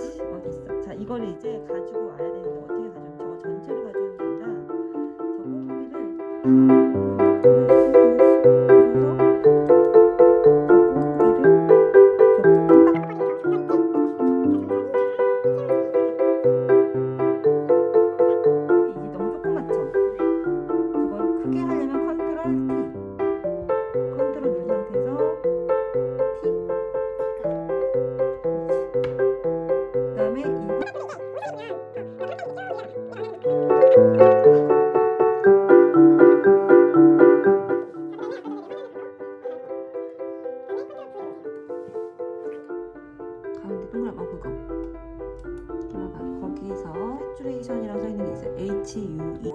어디 있어? 자, 이걸 이제 가지고 와야 되는데 어떻게 가져저 전체를 가져오는 게 아니라 저 꼬부기를 가운데 동그란 거 그거. 들어가 거기서 세츄레이션이라고 써 있는 게 있어요. H U E